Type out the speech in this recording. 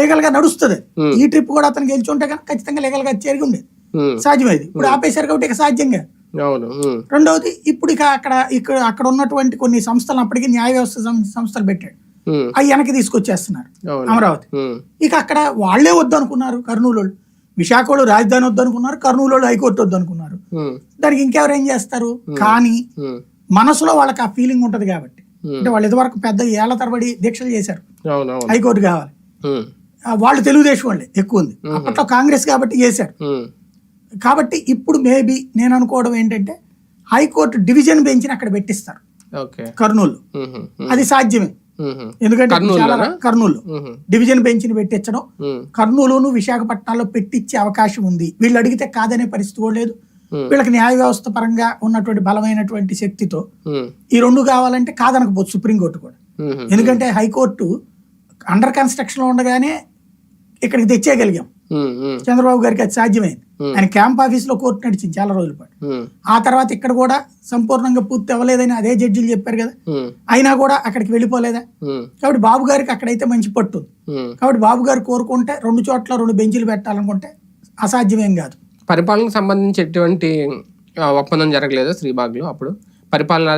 లీగల్గా నడుస్తుంది. ఈ ట్రిప్ కూడా అతను గెలిచి ఉంటే కనుక ఖచ్చితంగా లీగల్గా జరిగి ఉండేది సాధ్యమేది. ఇప్పుడు ఆపేశారు కాబట్టి ఇక సాధ్యంగా. రెండవది ఇప్పుడు ఇక అక్కడ ఇక్కడ అక్కడ ఉన్నటువంటి కొన్ని సంస్థలు అప్పటికి న్యాయ వ్యవస్థ సంస్థలు పెట్టాడు అవి వెనక్కి తీసుకొచ్చేస్తున్నారు. అమరావతి. ఇక అక్కడ వాళ్ళే వద్దు అనుకున్నారు కర్నూలు వాళ్ళు విశాఖ వాళ్ళు రాజధాని వద్దు అనుకున్నారు కర్నూలు వాళ్ళు హైకోర్టు వద్దు అనుకున్నారు దానికి ఇంకెవరు ఏం చేస్తారు? కానీ మనసులో వాళ్ళకి ఆ ఫీలింగ్ ఉంటది కాబట్టి. అంటే వాళ్ళు ఇదివరకు పెద్ద ఏళ్ళ తరబడి దీక్షలు చేశారు. హైకోర్టు కావాలి. వాళ్ళు తెలుగుదేశం వాళ్ళే ఎక్కువ ఉంది. అప్పట్లో కాంగ్రెస్ కాబట్టి ఉమ్, కాబట్టి ఇప్పుడు మేబీ నేను అనుకోవడం ఏంటంటే హైకోర్టు డివిజన్ బెంచ్ని అక్కడ పెట్టిస్తారు. కర్నూలు. అది సాధ్యమే. ఎందుకంటే? చాలా కర్నూలు. డివిజన్ బెంచ్ని పెట్టించడం. ఉమ్, కర్నూలును విశాఖపట్నాల్లో పెట్టించే అవకాశం ఉంది. వీళ్ళు అడిగితే కాదనే పరిస్థితి కూడా లేదు. వీళ్ళకి న్యాయ వ్యవస్థ పరంగా ఉన్నటువంటి బలమైనటువంటి శక్తితో ఈ రెండు కావాలంటే కాదనకపోవచ్చు సుప్రీంకోర్టు కూడా. ఎందుకంటే హైకోర్టు అండర్ కన్స్ట్రక్షన్లో ఉండగానే ఇక్కడికి తెచ్చేయగలిగాం. చంద్రబాబు గారికి అది సాధ్యమైంది. ఆయన క్యాంప్ ఆఫీస్లో కోర్టు నడిచింది చాలా రోజుల పాటు. ఆ తర్వాత ఇక్కడ కూడా సంపూర్ణంగా పూర్తి అవ్వలేదని అదే జడ్జిలు చెప్పారు కదా. అయినా కూడా అక్కడికి వెళ్ళిపోలేదా? కాబట్టి బాబు గారికి అక్కడైతే మంచి పట్టు. కాబట్టి బాబు గారు కోరుకుంటే రెండు చోట్ల రెండు బెంచీలు పెట్టాలనుకుంటే అసాధ్యమేం కాదు. పరిపాలనకు సంబంధించి ఎటువంటి ఒప్పందం జరగలేదు శ్రీబాగ్లో అప్పుడు? పరిపాలన